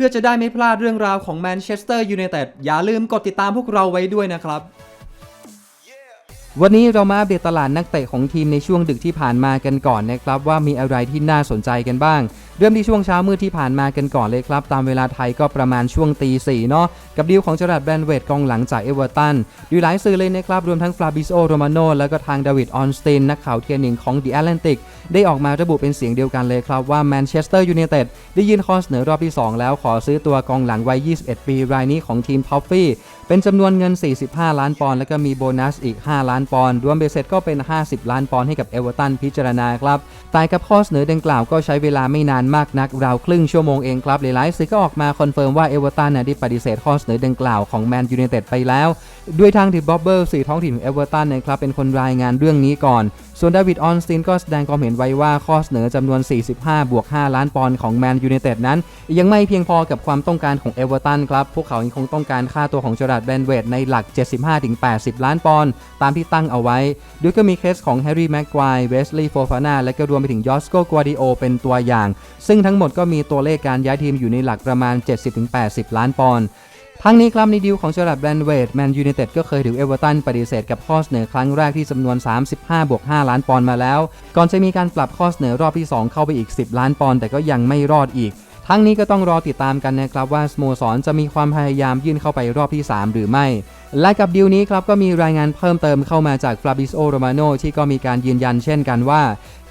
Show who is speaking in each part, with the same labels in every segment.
Speaker 1: พื่อจะได้ไม่พลาดเรื่องราวของแมนเชสเตอร์ยูไนเต็ดอย่าลืมกดติดตามพวกเราไว้ด้วยนะครับ วันนี้เรามาอัปเดตตลาดนักเตะของทีมในช่วงดึกที่ผ่านมากันก่อนนะครับว่ามีอะไรที่น่าสนใจกันบ้าง เริ่มที่ช่วงเช้ามืดที่ผ่านมากันก่อนเลยครับ ตามเวลาไทยก็ประมาณช่วงตีสี่เนาะกับดีลของจอร์ดแบรนเวดกองหลังจากเอเวอร์ตันดูหลายสื่อเลยนะครับรวมทั้งฟลาบิโอโรมาโนแล้วก็ทางดาวิดออนสตินนักข่าวเทียร์หนึ่งของ The Atlantic ได้ออกมาระบุเป็นเสียงเดียวกันเลยครับว่าแมนเชสเตอร์ยูไนเต็ดได้ยื่นข้อเสนอรอบที่ 2 แล้วขอซื้อตัวกองหลังวัย 21 ปี รายนี้ของทีมท็อฟฟี่เป็นจำนวนเงิน 45 ล้านปอนด์แล้วก็มีโบนัสอีก 5 ล้านปอนด์รวมเบสเสร็จก็เป็น 50 ล้านปอนด์ให้กับเอเวอร์ตันพิจารณาครับแต่กับข้อเสนอดังกล่าวก็ใช้เวลาไม่นานมากนัก ราวครึ่งชั่วโมงเองครับหลายๆสื่อก็ออกมาคอนเฟิร์มว่าเอเวอร์ตันได้ปฏิเสธข้อเสนอดังกล่าวของแมนยูไนเต็ดไปแล้ว ด้วยทางที่บ๊อบเบิลสื่อท้องถิ่นของเอเวอร์ตันนะครับเป็นคนรายงานเรื่องนี้ก่อน ส่วนดาวิดออนสตินก็แสดงความเห็นไว้ว่าข้อเสนอจำนวน 45 บวก 5 ล้านปอนด์ของแมนยูไนเต็ดนั้น ยังไม่เพียงพอกับความต้องการของเอเวอร์ตันครับ พวกเขายังคงต้องการค่าตัวของจอร์ดแบนเวดในหลัก 75-80 ล้านปอนด์ตามที่ตั้งเอาไว้ด้วยก็มีเคสของแฮร์รี่แม็กควายเวสลีย์โฟฟาน่าและก็รวมไปถึงยอสโกกัวดิโอเป็นตัวอย่าง ซึ่งทั้งหมดก็มีตัวเลขการย้ายทีมอยู่ในหลักประมาณ 70-80 ล้านปอนด์ ทั้งนี้ครับในดีลของเจอร์ดแบรนเวดแมนยูไนเต็ดก็เคยถูกเอเวอร์ตันปฏิเสธกับข้อเสนอครั้งแรกที่จำนวน 35 บวก 5 ล้านปอนด์มาแล้ว ก่อนจะมีการปรับข้อเสนอรอบที่ 2 เข้าไปอีก 10 ล้านปอนด์แต่ก็ยังไม่รอดอีก ทั้งนี้ก็ต้องรอติดตามกันนะครับว่าสโมสรจะมีความพยายามยื่นเข้าไปรอบที่ 3 หรือไม่ และกับดีลนี้ครับก็มีรายงานเพิ่มเติมเข้ามาจากฟลาบิโอโรมาโนที่ก็มีการยืนยันเช่นกันว่า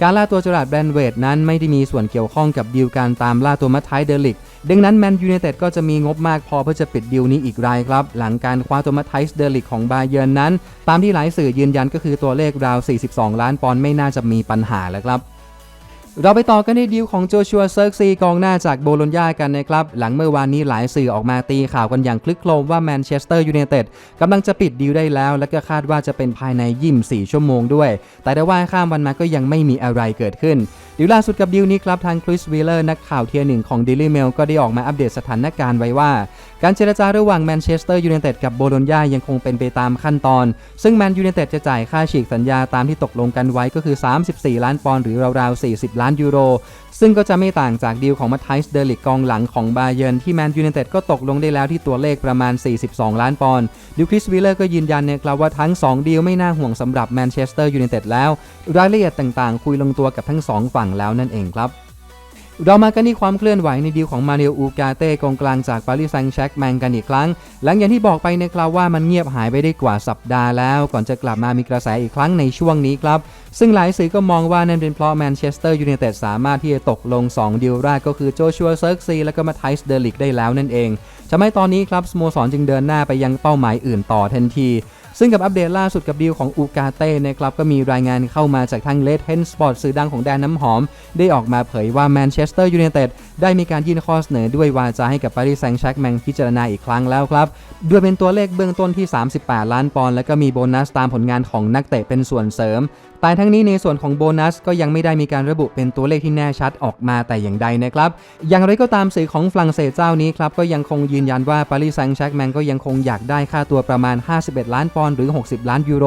Speaker 1: การล่าตัวจราดแบรนเวดนั้นไม่ได้มีส่วนเกี่ยวข้องกับดีลการตามล่าตัวมัทไทเดลิก ดังนั้นแมนยูไนเต็ดก็จะมีงบมากพอเพื่อจะปิดดีลนี้อีกรายครับ หลังการคว้าตัวมัทไทส์เดลิกของบาเยิร์นนั้น ตามที่หลายสื่อยืนยันก็คือตัวเลขราว 42 ล้านปอนด์ไม่น่าจะมีปัญหาแล้วครับเราไปต่อกันที่ดีลของโจชัวเซิร์กซีกองหน้าจากโบโลญญากันนะครับ หลังเมื่อวานนี้หลายสื่อออกมาตีข่าวกันอย่างคลึกโครมว่าแมนเชสเตอร์ยูไนเต็ดกำลังจะปิดดีลได้แล้ว และก็คาดว่าจะเป็นภายในยิม4ชั่วโมงด้วย แต่ได้ว่าข้ามวันมาก็ยังไม่มีอะไรเกิดขึ้น ดีลล่าสุดกับดีลนี้ครับทางคริสวีเลอร์นักข่าวเทียร์หนึ่งของ Daily Mail ก็ได้ออกมาอัปเดตสถานการณ์ไว้ว่า การเจรจาระหว่างแมนเชสเตอร์ยูไนเต็ดกับโบโลญญายังคงเป็นไปตามขั้นตอน ซึ่งแมนยูไนเต็ดจะจ่ายค่าฉีกสัญญาตามที่ตกลงกันไว้ก็คือ 34 ล้านปอนด์หรือราวๆ 40 ล้านยูโร ซึ่งก็จะไม่ต่างจากดีลของมัทไทส์เดลิกกองหลังของบาเยิร์นที่แมนยูไนเต็ดก็ตกลงได้แล้วที่ตัวเลขประมาณ 42 ล้านปอนด์ดิวคริสวีเลอร์ก็ยืนยันนะครับว่าทั้ง 2 ดีลไม่น่าห่วงสำหรับแมนเชสเตอร์ยูไนเต็ดแล้ว รายละเอียดต่างๆ คุยลงตัวกับทั้ง 2 ฝั่งแล้วนั่นเองครับเรามากันที่ความเคลื่อนไหวในดีลของมาเนลอูกาเต้กองกลางจากปารีสแซงต์แชร์กแมงกันอีกครั้ง หลังอย่างที่บอกไปนะครับว่ามันเงียบหายไปได้กว่าสัปดาห์แล้ว ก่อนจะกลับมามีกระแสอีกครั้งในช่วงนี้ครับ ซึ่งหลายสื่อก็มองว่านั่นเป็นเพราะแมนเชสเตอร์ยูไนเต็ดสามารถที่จะตกลง 2 ดีลแรกก็คือโจชัวเซิร์กซีและก็มาไทส์เดลิกได้แล้วนั่นเองทำให้ตอนนี้ครับสโมสรจึงเดินหน้าไปยังเป้าหมายอื่นต่อทันที ซึ่งกับอัปเดตล่าสุดกับดีลของอูกาเต้นะครับก็มีรายงานเข้ามาจากทางเลดเฮนสปอร์ตสื่อดังของแดนน้ำหอม ได้ออกมาเผยว่าแมนเชสเตอร์ยูไนเต็ด ได้มีการยื่นข้อเสนอด้วยวาจาให้กับปารีสแซงต์แชร์กแมงพิจารณาอีกครั้งแล้วครับด้วยเป็นตัวเลขเบื้องต้นที่ 38 ล้านปอนด์และก็มีโบนัสตามผลงานของนักเตะเป็นส่วนเสริม แต่ทั้งนี้ในส่วนของโบนัสก็ยังไม่ได้มีการระบุเป็นตัวเลขที่แน่ชัดออกมาแต่อย่างใดนะครับ อย่างไรก็ตามสื่อของฝรั่งเศสเจ้านี้ครับก็ยังคงยืนยันว่าปารีสแซงต์แชร์กแมงก็ยังคงอยากได้ค่าตัวประมาณ 51 ล้านปอนด์หรือ 60 ล้านยูโร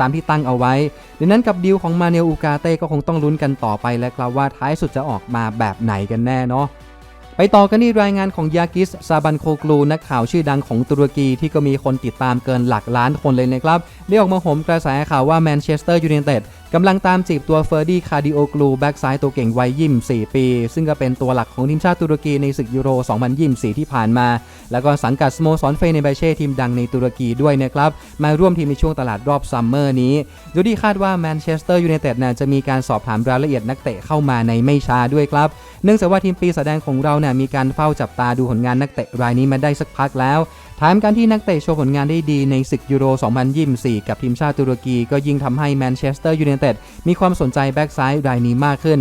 Speaker 1: ตามที่ตั้งเอาไว้ดังนั้นกับดีลของมาเนลอูกาเต้ก็คงต้องลุ้นกันต่อไปแล้วครับว่าท้ายสุดจะออกมาแบบไหนกันแน่เนาะ ไปต่อกันที่รายงานของยากิสซาบันโคกลูนักข่าวชื่อดังของตุรกีที่ก็มีคนติดตามเกินหลักล้านคนเลยนะครับได้ออกมาโหมกระแสข่าวว่าแมนเชสเตอร์ยูไนเต็ดกำลังตามจีบตัวเฟอร์ดี้คาร์ดิโอกลูแบ็กซ้ายตัวเก่งวัยยิม4 ปี ซึ่งก็เป็นตัวหลักของทีมชาติตุรกีในศึกยูโร 2024 ที่ผ่านมา แล้วก็สังกัดสโมสรเฟเนเบเช่ทีมดังในตุรกีด้วยนะครับ มาร่วมทีมในช่วงตลาดรอบซัมเมอร์นี้ดยที่คาดว่าแมนเชสเตอร์ยูไนเต็ดน่ะจะมีการสอบถามรายละเอียดนักเตะเข้ามาในไม่ช้าด้วยครับ เนื่องจากว่าทีมปีศาจแดงของเราเนี่ยมีการเฝ้าจับตาดูผลงานนักเตะรายนี้มาได้สักพักแล้วแถมการที่นักเตะโชว์ผลงานได้ดีในศึกยูโร 2024 กับทีมชาติตุรกีก็ยิ่งทำให้แมนเชสเตอร์ยูไนเต็ดมีความสนใจแบ็กซ้ายรายนี้มากขึ้น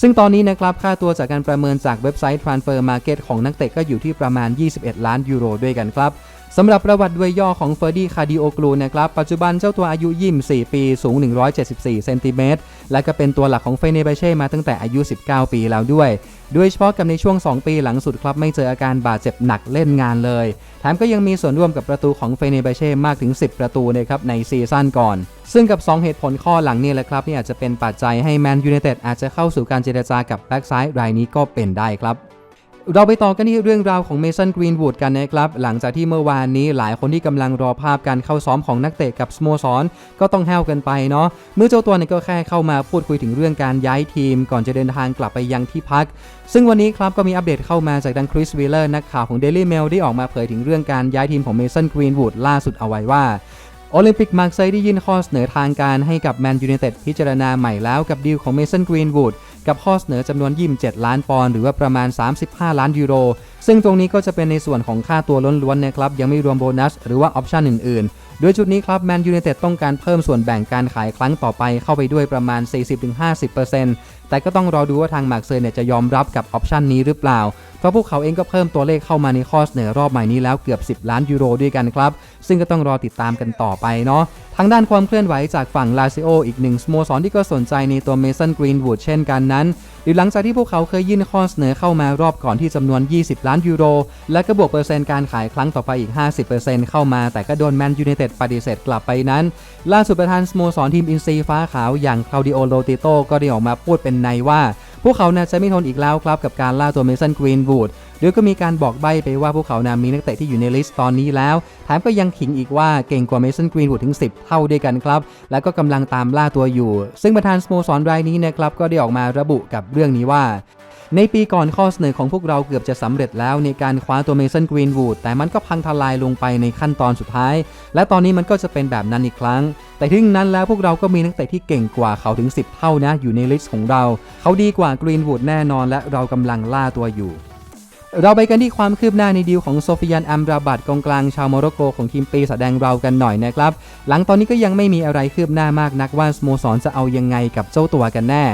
Speaker 1: ซึ่งตอนนี้นะครับค่าตัวจากการประเมินจากเว็บไซต์ Transfer Market ของนักเตะก็อยู่ที่ประมาณ 21 ล้านยูโรด้วยกันครับสำหรับประวัติด้วยย่อของเฟอร์ดี้คาดิโอกลูนะครับ ปัจจุบันเจ้าตัวอายุ 24 ปี สูง 174 เซนติเมตร และก็เป็นตัวหลักของเฟเนเบเช่มาตั้งแต่อายุ 19 ปีแล้วด้วย โดยเฉพาะกับในช่วง 2 ปีหลังสุดครับ ไม่เจออาการบาดเจ็บหนักเล่นงานเลย แถมก็ยังมีส่วนร่วมกับประตูของเฟเนเบเช่มากถึง 10 ประตูนะครับในซีซั่นก่อน ซึ่งกับ 2 เหตุผลข้อหลังนี่แหละครับนี่อาจจะเป็นปัจจัยให้แมนยูไนเต็ดอาจจะเข้าสู่การเจรจากับแบ็กซ้ายรายนี้ก็เป็นได้ครับเราไปต่อกันที่เรื่องราวของเมสันกรีนวูดกันนะครับ หลังจากที่เมื่อวานนี้หลายคนที่กำลังรอภาพการเข้าซ้อมของนักเตะกับสโมสร ก็ต้องแห้วกันไปเนาะเมื่อเจ้าตัวเนี่ยก็แค่เข้ามาพูดคุยถึงเรื่องการย้ายทีม ก่อนจะเดินทางกลับไปยังที่พัก ซึ่งวันนี้ครับก็มีอัปเดตเข้ามาจากดังคริสวีเลอร์นักข่าวของ Daily Mail ได้ออกมาเผยถึงเรื่องการย้ายทีมของเมสันกรีนวูดล่าสุดเอาไว้ว่าโอลิมปิกมาร์เซย์ได้ยื่นข้อเสนอทางการให้กับแมนยู i นเต็ดพิจารณาใหม่แล้วกับดีลของเมสันกรีนวูด กับข้อเสนอจำนวน 27 ล้านปอนด์หรือว่าประมาณ 35 ล้านยูโรซึ่งตรงนี้ก็จะเป็นในส่วนของค่าตัวล้วนๆนะครับยังไม่รวมโบนัส หรือว่าออปชันอื่นๆ โดยจุดนี้ครับแมนยู i นเต็ดต้องการเพิ่มส่วนแบ่งการขายครั้งต่อไปเข้าไปด้วยประมาณ 40-50%แต่ก็ต้องรอดูว่าทางมาร์เซย์เนี่ยจะยอมรับกับออปชันนี้หรือเปล่า เพราะพวกเขาเองก็เพิ่มตัวเลขเข้ามาในข้อเสนอรอบใหม่นี้แล้วเกือบ 10 ล้านยูโรด้วยกันครับ ซึ่งก็ต้องรอติดตามกันต่อไปเนาะทางด้านความเคลื่อนไหวจากฝั่งลาซิโออีกหนึ่งสโมสรที่ก็สนใจในตัวเมสันกรีนวูดเช่นกันนั้นหรือหลังจากที่พวกเขาเคยยื่นข้อเสนอเข้ามารอบก่อนที่จำนวน 20 ล้านยูโร และก็บวกเปอร์เซ็นต์การขายครั้งต่อไปอีก 50%เข้ามาแต่ก็โดนแมนยูไนเต็ดปฏิเสธกลับไปนั้น ล่าสุดประธานสโมสรทีมอินซีฟ้าขาวอย่างคลาวดิโอโลติโตก็ได้ออกมาพูดเป็นในว่า พวกเขาน่าจะไม่ทนอีกแล้วครับกับการล่าตัวเมสันกรีนวูดโดยก็มีการบอกใบ้ไปว่าพวกเขานามีนักเตะที่อยู่ในลิสต์ตอนนี้แล้วแถมก็ยังขิงอีกว่าเก่งกว่าเมสันกรีนวูดถึง 10 เท่าด้วยกันครับ และก็กำลังตามล่าตัวอยู่ ซึ่งประธานสโมสรรายนี้นะครับก็ได้ออกมาระบุกับเรื่องนี้ว่า ในปีก่อนข้อเสนอของพวกเราเกือบจะสำเร็จแล้วในการคว้าตัวเมสันกรีนวูดแต่มันก็พังทลายลงไปในขั้นตอนสุดท้าย และตอนนี้มันก็จะเป็นแบบนั้นอีกครั้ง แต่ถึงนั้นแล้วพวกเราก็มีนักเตะที่เก่งกว่าเขาถึง 10 เท่านะอยู่ในลิสต์ของเรา เขาดีกว่ากรีนวูดแน่นอนและเรากำลังล่าตัวอยู่ เราไปกันที่ความคืบหน้าในดีลของโซฟิยันอัมราบัตกองกลางชาวโมร็อกโกของทีมปีศาจแดงเรากันหน่อยนะครับ หลังตอนนี้ก็ยังไม่มีอะไรคืบหน้ามากนักว่าสโมสรจะเอายังไงกับเจ้าตัวกันแน่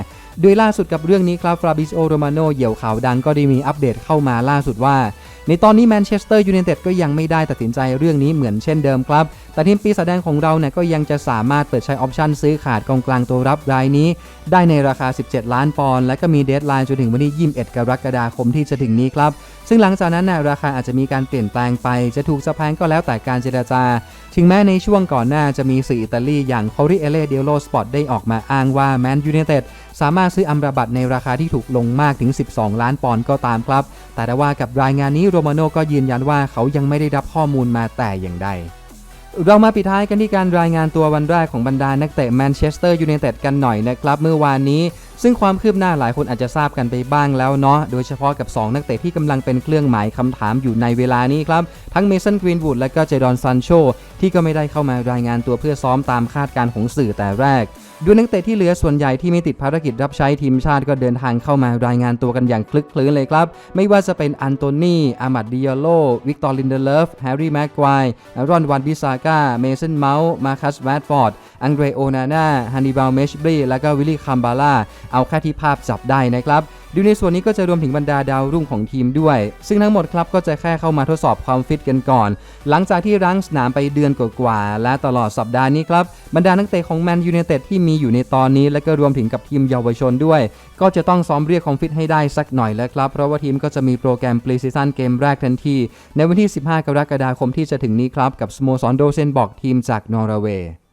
Speaker 1: โดยล่าสุดกับเรื่องนี้ครับฟราบิโอโรมาโนเหยี่ยวข่าวดังก็ได้มีอัปเดตเข้ามาล่าสุดว่า ในตอนนี้แมนเชสเตอร์ยูไนเต็ดก็ยังไม่ได้ตัดสินใจเรื่องนี้เหมือนเช่นเดิมครับ แต่ทีมปีศาจแดงของเราเนี่ยก็ยังจะสามารถเปิดใช้ออปชันซื้อขาดกองกลางตัวรับรายนี้ ได้ในราคา 17 ล้านปอนด์และก็มีเดทไลน์จนถึงวันที่ 21 กรกฎาคมที่จะถึงนี้ครับ ซึ่งหลังจากนั้นนะราคาอาจจะมีการเปลี่ยนแปลงไป จะถูกสะแพงก็แล้วแต่การเจรจา ถึงแม้ในช่วงก่อนหน้าจะมีสื่ออิตาลีอย่างคอริเอเลเดโลสปอร์ตได้ออกมาอ้างว่าแมนยูไนเต็ดสามารถซื้ออัมราบัตในราคาที่ถูกลงมากถึง 12 ล้านปอนด์ก็ตามครับ แต่ว่ากับรายงานนี้โรมาโนก็ยืนยันว่าเขายังไม่ได้รับข้อมูลมาแต่อย่างใดเรามาปิดท้ายกันที่การรายงานตัววันแรกของบรรดานักเตะแมนเชสเตอร์ยูไนเต็ดกันหน่อยนะครับ เมื่อวานนี้ ซึ่งความคืบหน้าหลายคนอาจจะทราบกันไปบ้างแล้วเนาะ โดยเฉพาะกับ 2 นักเตะที่กำลังเป็นเครื่องหมายคำถามอยู่ในเวลานี้ครับ ทั้งเมสันกรีนวูดและก็เจดอนซันโชที่ก็ไม่ได้เข้ามารายงานตัวเพื่อซ้อมตามคาดการของสื่อแต่แรกดูนักเตะที่เหลือส่วนใหญ่ที่ไม่ติดภารกิจรับใช้ทีมชาติก็เดินทางเข้ามารายงานตัวกันอย่างคลึกคลื้นเลยครับ ไม่ว่าจะเป็นอันโตนีอามัดดิยโล วิกตอร์ลินเดเลฟ แฮร์รี่แม็กควายรอนวันบิซาก้า เมสันเมาส์ มาคัสแวดฟอร์ด อังเดรโอนาน่าฮันนิบาลเมชบรีและก็วิลลี่คัมบาล่าเอาแค่ที่ภาพจับได้นะครับดูในส่วนนี้ก็จะรวมถึงบรรดาดาวรุ่งของทีมด้วย ซึ่งทั้งหมดครับก็จะแค่เข้ามาทดสอบความฟิตกันก่อน หลังจากที่รั้งสนามไปเดือนกว่าๆและตลอดสัปดาห์นี้ครับบรรดานักเตะของแมนยู i นเต็ดที่มีอยู่ในตอนนี้ และก็รวมถึงกับทีมเยาวชนด้วย ก็จะต้องซ้อมเรียกความฟิตให้ได้สักหน่อยแล้วครับ เพราะว่าทีมก็จะมีโปรแกรมปรีซีซั่นเกมแรกทันทีในวันที่ 15 กรกฎาคมที่จะถึงนี้ครับกับสโมสรโดเซนบอกทีมจากนอร์เวย์